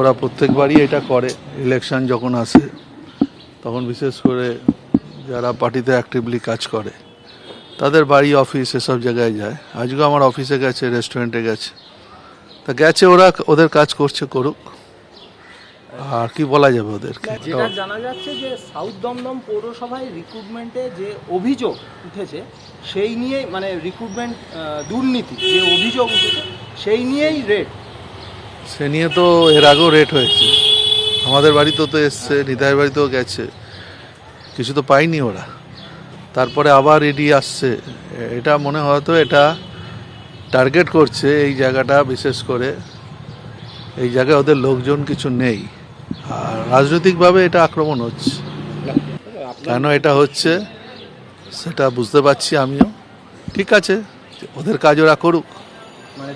ওরা প্রত্যেকবারই এটা করে ইলেকশন যখন আসে তখন বিশেষ করে যারা পার্টিতে অ্যাক্টিভলি কাজ করে তাদের বাড়ি অফিস এসব জায়গায় যায়। আজকে আমার অফিসে গেছে রেস্টুরেন্টে গেছে। তা গেছে ওরা ওদের কাজ করছে করুক। আর কি বলা যাবে ওদেরকে? যেটা জানা যাচ্ছে যে সাউথ দমদম পৌরসভায় রিক্রুটমেন্টে যে অভিযোগ উঠেছে সেই নিয়ে মানে রিক্রুটমেন্ট দুর্নীতি যে অভিযোগ উঠেছে সেই নিয়েই রেট সে নিয়ে তো এর আগেও রেট হয়েছে। আমাদের বাড়িতেও তো এসছে নিতাইয়ের বাড়িতেও গেছে। কিছু তো পাইনি ওরা। তারপরে আবার ইডি আসছে। এটা মনে হয়তো এটা টার্গেট করছে এই জায়গাটা বিশেষ করে। এই জায়গায় ওদের লোকজন কিছু নেই। আর রাজনৈতিকভাবে এটা আক্রমণ হচ্ছে। কেন এটা হচ্ছে সেটা বুঝতে পারছি আমিও। ঠিক আছে ওদের কাজ ওরা করুক। মানে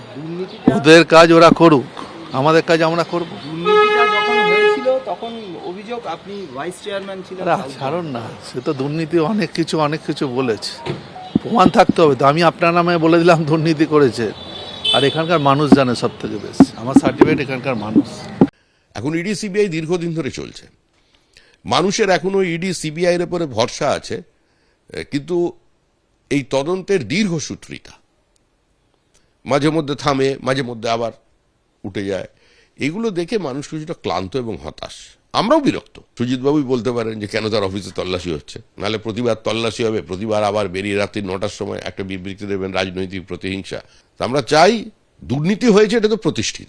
ওদের কাজ ওরা করুক। আমাদের কাজ আমরা করব। দুর্নীতিটা যখন হয়েছিল তখন অভিযোগ আপনি ভাইস চেয়ারম্যান ছিলেন ছাড়ুন না সে তো দুর্নীতি অনেক কিছু অনেক কিছু বলেছে। প্রমাণ থাকতে হবে। তো আমি আপনার নামে বলে দিলাম দুর্নীতি করেছে। আর এখানকার মানুষ জানে সব থেকে বেশি। আমার সার্টিফিকেট এখানকার মানুষ। এখন ইডি সিবিআই দীর্ঘদিন ধরে চলছে। মানুষের এখনও ইডি সিবিআই এর উপরে ভরসা আছে কিন্তু এই তদন্তের দীর্ঘসূত্রিতা। মাঝে মধ্যে থামে মাঝে মধ্যে আবার উঠে যায়। এগুলো দেখে মানুষ কিছুটা ক্লান্ত এবং হতাশ। আমরাও বিরক্ত। সুজিতবাবুই বলতে পারেন যে, কেন তার অফিসে তল্লাশি হচ্ছে? নাহলে প্রতিবার তল্লাশি হবে, প্রতিবার আবার বেরিয়ে রাত্রি নটার সময় একটা বিবৃতি দেবেন, রাজনৈতিক প্রতিহিংসা। আমরা চাই দুর্নীতি হয়েছে, এটা তো প্রতিষ্ঠিত।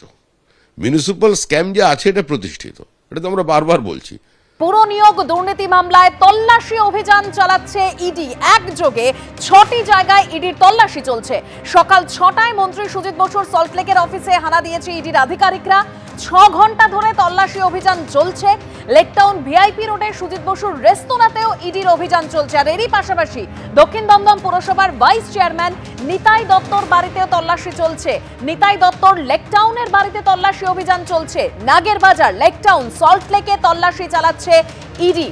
মিউনিসিপ্যাল স্ক্যাম যে আছে, এটা প্রতিষ্ঠিত। এটা তো আমরা বারবার বলছি। পুর নিয়োগ দুর্নীতি মামলায় তল্লাশি অভিযান চালাচ্ছে ইডি। একযোগে ছটি জায়গায় ইডির তল্লাশি চলছে। সকাল ছটায় মন্ত্রী সুজিত বসুর সল্টলেকের অফিসে হানা দিয়েছে ইডির আধিকারিকরা। ছ ঘণ্টা ধরে তল্লাশি অভিযান চলছে। লেকটাউন ভিআইপি রোডে সুজিত বসুর রেস্তোরাঁতেও ইডির অভিযান চলছে। আর এরই পাশাপাশি দক্ষিণ দমদম পুরসভার ভাইস চেয়ারম্যান নিতাই দত্তর বাড়িতেও তল্লাশি চলছে। নিতাই দত্তর লেকটাউনের বাড়িতে তল্লাশি অভিযান চলছে। নাগের বাজার, লেকটাউন সল্টলেকে তল্লাশি চালাচ্ছে ইডি।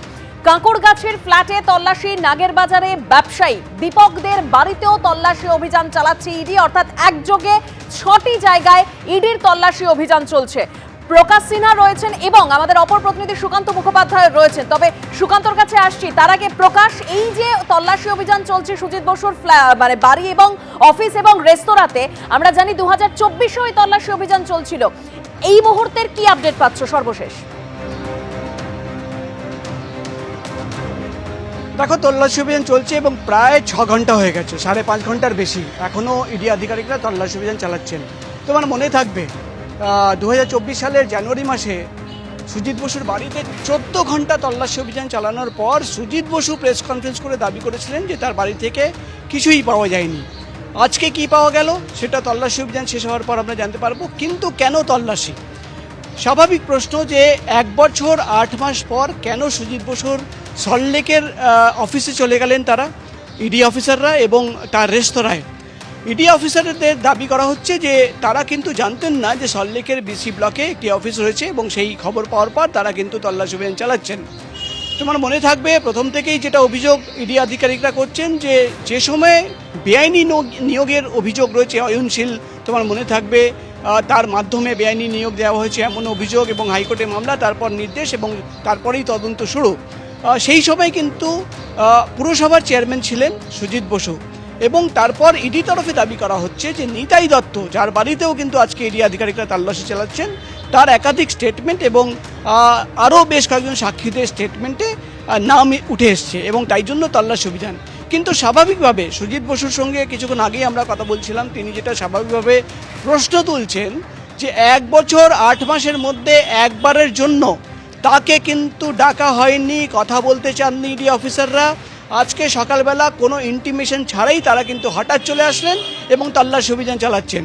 কাঁকড়গাছির ফ্ল্যাটে তল্লাশি, নাগের বাজারে ব্যবসায়ী দীপকদের বাড়িতেও তল্লাশি অভিযান চালাচ্ছে ইডি। অর্থাৎ একযোগে ছটি জায়গায় ইডির তল্লাশি অভিযান চলছে। প্রকাশ সিনহা রয়েছেন এবং আমাদের অপর প্রতিনিধি সুকান্ত মুখোপাধ্যায় রয়েছেন। তবে সুকান্তর কাছে আসছি। তার আগে প্রকাশ, এই যে তল্লাশি অভিযান চলছে সুজিত বসুর মানে বাড়ি এবং অফিস এবং রেস্তোরাঁতে, আমরা জানি দু হাজার এই তল্লাশি অভিযান চলছিল। এই মুহূর্তের কি আপডেট পাচ্ছ সর্বশেষ? দেখো, তল্লাশি অভিযান চলছে এবং প্রায় ছ ঘণ্টা হয়ে গেছে, সাড়ে পাঁচ ঘণ্টার বেশি। এখনও ইডি আধিকারিকরা তল্লাশি অভিযান চালাচ্ছেন। তোমার মনে থাকবে দু হাজার চব্বিশ সালের জানুয়ারি মাসে সুজিত বসুর বাড়িতে চোদ্দ ঘণ্টা তল্লাশি অভিযান চালানোর পর সুজিত বসু প্রেস কনফারেন্স করে দাবি করেছিলেন যে তার বাড়ি থেকে কিছুই পাওয়া যায়নি। আজকে কি পাওয়া গেল? সেটা তল্লাশি অভিযান শেষ হওয়ার পর আমরা জানতে পারব, কিন্তু কেন তল্লাশি? স্বাভাবিক প্রশ্ন যে এক বছর, আট মাস পর কেন সুজিত বসুর সল্টলেকের অফিসে চলে গেলেন তারা? ইডি অফিসাররা এবং তার রেস্তোরাঁয় ইডি অফিসারদের দাবি করা হচ্ছে যে তারা কিন্তু জানতেন না যে সল্টলেকের বিসি ব্লকে একটি অফিস রয়েছে এবং সেই খবর পাওয়ার পর তারা কিন্তু তল্লাশি অভিযান চালাচ্ছেন। তোমার মনে থাকবে, প্রথম থেকেই যেটা অভিযোগ ইডি আধিকারিকরা করছেন যে যে সময়ে বেআইনি নিয়োগ- নিয়োগের অভিযোগ রয়েছে অয়নশীল, তোমার মনে থাকবে তার মাধ্যমে বেআইনি নিয়োগ দেওয়া হয়েছে এমন অভিযোগ এবং হাইকোর্টে মামলা, তারপর নির্দেশ এবং তারপরেই তদন্ত শুরু। সেই সময় কিন্তু পুরসভার চেয়ারম্যান ছিলেন সুজিত বসু। এবং তারপর ইডি তরফে দাবি করা হচ্ছে যে নিতাই দত্ত, যার বাড়িতেও কিন্তু আজকে ইডি আধিকারিকরা তল্লাশি চালাচ্ছেন, তার একাধিক স্টেটমেন্ট এবং আরও বেশ কয়েকজন সাক্ষীদের স্টেটমেন্টে নাম উঠে এসছে এবং তাই জন্য তল্লাশি অভিযান। কিন্তু স্বাভাবিকভাবে সুজিত বসুর সঙ্গে কিছুক্ষণ আগেই আমরা কথা বলছিলাম, তিনি যেটা স্বাভাবিকভাবে প্রশ্ন তুলছেন যে এক বছর আট মাসের মধ্যে একবারের জন্য তাকে কিন্তু ডাকা হয়নি, কথা বলতে চাননি ইডি অফিসাররা আজকে সকালবেলা কোনো ইন্টিমেশন ছাড়াই তারা কিন্তু হঠাৎ চলে আসলেন এবং তল্লাশি অভিযান চালাচ্ছেন।